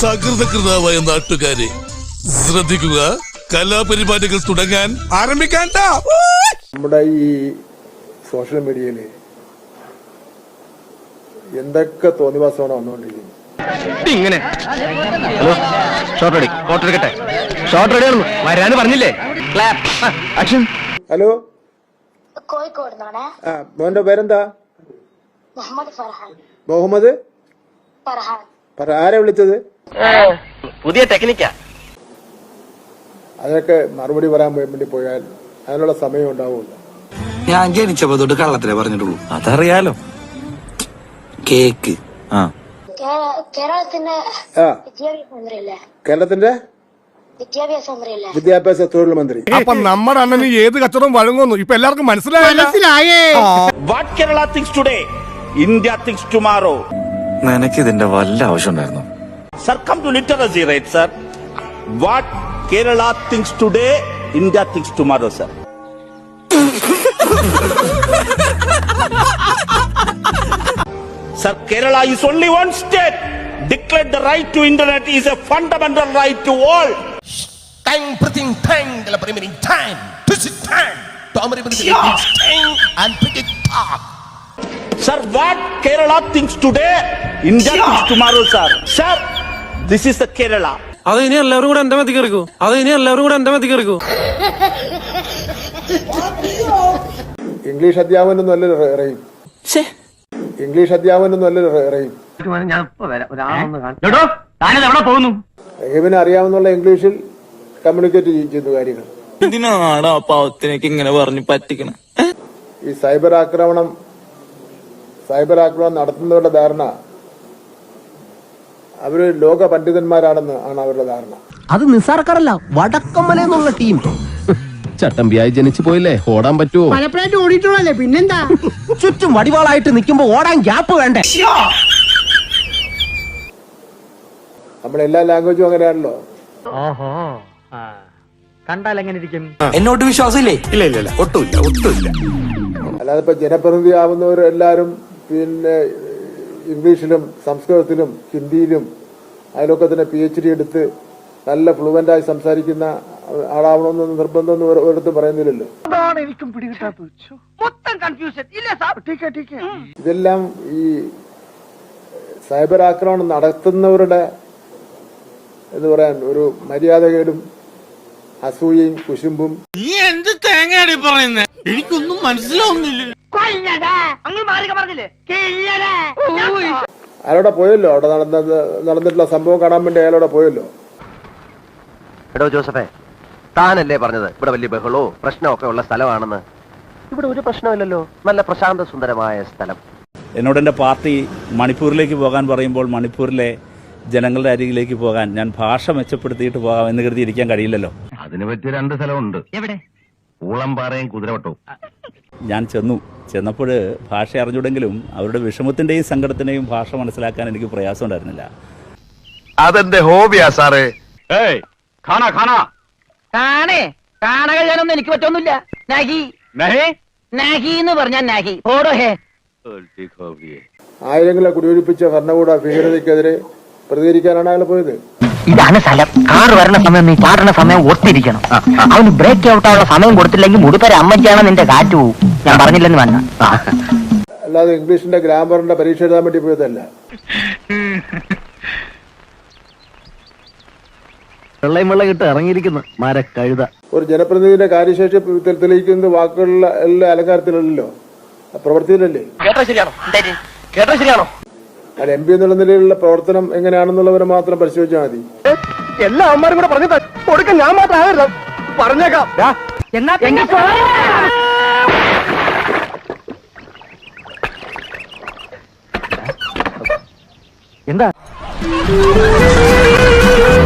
സകൃതകൃതാവായ നാട്ടുകാരെ ശ്രദ്ധിക്കുക. കലാപരിപാടികൾ തുടങ്ങാൻ ആരംഭിക്കാൻ നമ്മുടെ ഈ സോഷ്യൽ മീഡിയയിൽ എന്തൊക്കെ തോന്നിവാസമാണ് വന്നുകൊണ്ടിരിക്കുന്നത്? ഇങ്ങനെ. ഹലോ ഷോർട്ട് റെഡി കോട്ട് എടുക്കട്ടെ? ഷോർട്ട് റെഡി ആണെന്ന് വരാന്ന് പറഞ്ഞില്ലേ? Clap action hello? കോഴിക്കോട് മോന്റെ പേരെന്താ? മുഹമ്മദ് ഫർഹാൻ. മുഹമ്മദ്? ഫർഹാൻ. പറ ആരാ വിളിച്ചത്? പുതിയ ടെക്നിക്കാ. അതിനൊക്കെ മറുപടി പറയാൻ വേണ്ടി പോയാൽ അതിനുള്ള സമയം ഉണ്ടാവില്ല ഞാൻ ജനിച്ചപ്പോ തൊട്ട് കള്ളത്തിലേ പറഞ്ഞിട്ടുള്ളൂ. അതറിയാലോ. കേക്ക്. ആ. കേരളത്തിന്റെ വിദ്യാഭ്യാസ കേരളത്തിന്റെ? തൊഴിൽ മന്ത്രി. അപ്പൊ നമ്മുടെ അണ്ണന് ഏത് കച്ചവടം വഴങ്ങുന്നു ഇപ്പൊ എല്ലാവർക്കും മനസ്സിലായേ. What Kerala thinks today India thinks tomorrow. നിനക്ക് ഇതിന്റെ വല്ല ആവശ്യം ഉണ്ടായിരുന്നു Sir, come to literacy, rate, sir? What Kerala thinks today, India thinks tomorrow, sir. sir, Kerala is only one state. Declared the right to internet is a fundamental right to all. Tang prating tang la primera time. Twist it tang. Tommy tang and pretty talk. Sir, what Kerala thinks today, India thinks tomorrow, sir. Sir, this is the Kerala. അത് ഇനി എല്ലാവരും കൂടെ എന്റെ മതി കയറിക്കോ അത് ഇനി എല്ലാവരും കൂടെ എന്റെ മതി കയറിക്കോ ഇംഗ്ലീഷ് അധ്യാപനൊന്നും അല്ലല്ലോ റ- റഹീം. ഇംഗ്ലീഷ് അധ്യാപനൊന്നും അല്ലല്ലോ റ- റഹീം. റഹീമിന് അറിയാവുന്നുള്ള ഇംഗ്ലീഷിൽ കമ്മ്യൂണിക്കേറ്റ് ചെയ്യുന്ന കാര്യങ്ങൾ. എന്തിനാണ് ആ പാവത്തിനേക്ക് ഇങ്ങനെ പറഞ്ഞു പറ്റിക്കണം? ഈ സൈബർ ആക്രമണം സൈബർ ആക്രമണം നടത്തുന്നവരുടെ ധാരണ. അവർ ലോക പണ്ഡിതന്മാരാണെന്ന് ആണ് അവരുടെ ധാരണ. അത് നിസ്സാർക്കാരല്ല വടക്കമ്മല എന്നുള്ള ടീം ചട്ടമ്പിയായി ജനിച്ചു പോയില്ലേ? ഓടാൻ പറ്റുമോ പലപ്പോഴായിട്ട് ഓടിയിട്ടുള്ളല്ലേ പിന്നെന്താ? ചുറ്റും വടിവാളായിട്ട് നിൽക്കുമ്പോ ഓടാൻ ഗ്യാപ്പ് വേണ്ടേ? നമ്മളെല്ലാ ലാംഗ്വേജും അങ്ങനെയാണല്ലോ. ഓഹോ. കണ്ടാൽ എങ്ങനെ ഇരിക്കും? എന്നോട് വിശ്വാസമില്ലേ? ഇല്ല ഇല്ല ഇല്ല ഒട്ടുമില്ല ഒട്ടുമില്ല അല്ലാതെ ഇപ്പൊ ജനപ്രതിനിധി ആവുന്നവർ എല്ലാവരും പിന്നെ ഇംഗ്ലീഷിലും സംസ്കൃതത്തിലും ഹിന്ദിയിലും അതിലൊക്കെ തന്നെ പി എച്ച് ഡി എടുത്ത് നല്ല ഫ്ലുവന്റായി സംസാരിക്കുന്ന ആളാവണമെന്ന് നിർബന്ധമൊന്നും ഒരു- ഒരിടത്തും പറയുന്നില്ലല്ലോ. ഇതെല്ലാം ഈ സൈബർ ആക്രമണം നടത്തുന്നവരുടെ എന്ന് പറയാൻ ഒരു മര്യാദകേടും അസൂയയും കുശുമ്പും അയാളോടെ പോയല്ലോ? അവിടെ നടന്ന നടന്നിട്ടുള്ള സംഭവം കാണാൻ വേണ്ടി അയാളോടെ പോയല്ലോ? എടോ ജോസഫേ താനല്ലേ പറഞ്ഞത്? ഇവിടെ വലിയ ബഹളോ പ്രശ്നമൊക്കെ ഉള്ള സ്ഥലമാണെന്ന്. ഇവിടെ ഒരു പ്രശ്നമില്ലല്ലോ. നല്ല പ്രശാന്ത സുന്ദരമായ സ്ഥലം. എന്നോട് എന്റെ പാർട്ടി മണിപ്പൂരിലേക്ക് പോകാൻ പറയുമ്പോൾ മണിപ്പൂരിലെ ജനങ്ങളുടെ അരികിലേക്ക് പോകാൻ ഞാൻ ഭാഷ മെച്ചപ്പെടുത്തിയിട്ട് പോകാം എന്ന് കരുതി ഇരിക്കാൻ കഴിയില്ലല്ലോ. അതിന് പറ്റിയ രണ്ട് സ്ഥലമുണ്ട്. എവിടെ? ഊളംപാറയും കുതിരവട്ടവും. ഞാൻ ചെന്നു. ചെന്നപ്പോൾ ഭാഷ അറിഞ്ഞുവിടെങ്കിലും അവരുടെ വിഷമത്തിന്റെയും സങ്കടത്തിന്റെയും ഭാഷ മനസ്സിലാക്കാൻ എനിക്ക് പ്രയാസം ഉണ്ടായിരുന്നില്ല അതെന്റെ ഹോബിയാ സാറേ. ഏയ് കാണേ കഴിയാനൊന്നും എനിക്ക് പറ്റൊന്നുമില്ല. നഹി. നഹി? നഹി എന്ന് പറഞ്ഞാൽ നഹി. ഓടോ ഹേ. ആയിരങ്ങളെ കുടിയൊഴിപ്പിച്ച ഭരണകൂട ഭീകരതയ്ക്കെതിരെ പ്രതികരിക്കാനാണ് അയാൾ പോയത്. ഇതാണ് സ്ഥലം. കാർ വരണ സമയം നീ ചാടണ സമയം ഒത്തിരിക്കണം അവന് ബ്രേക്ക് ഔട്ട് ആവുള്ള സമയം കൊടുത്തില്ലെങ്കിൽ മുടുപ്പര അമ്മയ്ക്കാണ് നിന്റെ കാറ്റ് പോവും. ഞാൻ പറഞ്ഞില്ലെന്ന് വേണ്ട അല്ലാതെ ഇംഗ്ലീഷിന്റെ ഗ്രാമറിന്റെ പരീക്ഷ എഴുതാൻ വേണ്ടി പോയതല്ല. വെള്ളയും വെള്ളം ഇട്ട് ഇറങ്ങിയിരിക്കുന്നു. മരക്കഴുത ഒരു ജനപ്രതിനിധിയുടെ കാര്യശേഷി തെളിയിക്കുന്നത് വാക്കുകളിലെ എല്ലാ അലങ്കാരത്തിലല്ലോ പ്രവർത്തിയിലല്ലേ കേട്ടോ ശരിയാണോ? കേട്ടോ ശരിയാണോ? അത് എം പി എന്നുള്ള നിലയിലുള്ള പ്രവർത്തനം എങ്ങനെയാണെന്നുള്ളവരെ മാത്രം പരിശോധിച്ചാൽ മതി. എല്ലാ അമ്മമാരും കൂടെ പറഞ്ഞു കൊടുക്ക ഞാൻ മാത്രം പറഞ്ഞേക്കാം. എന്താ?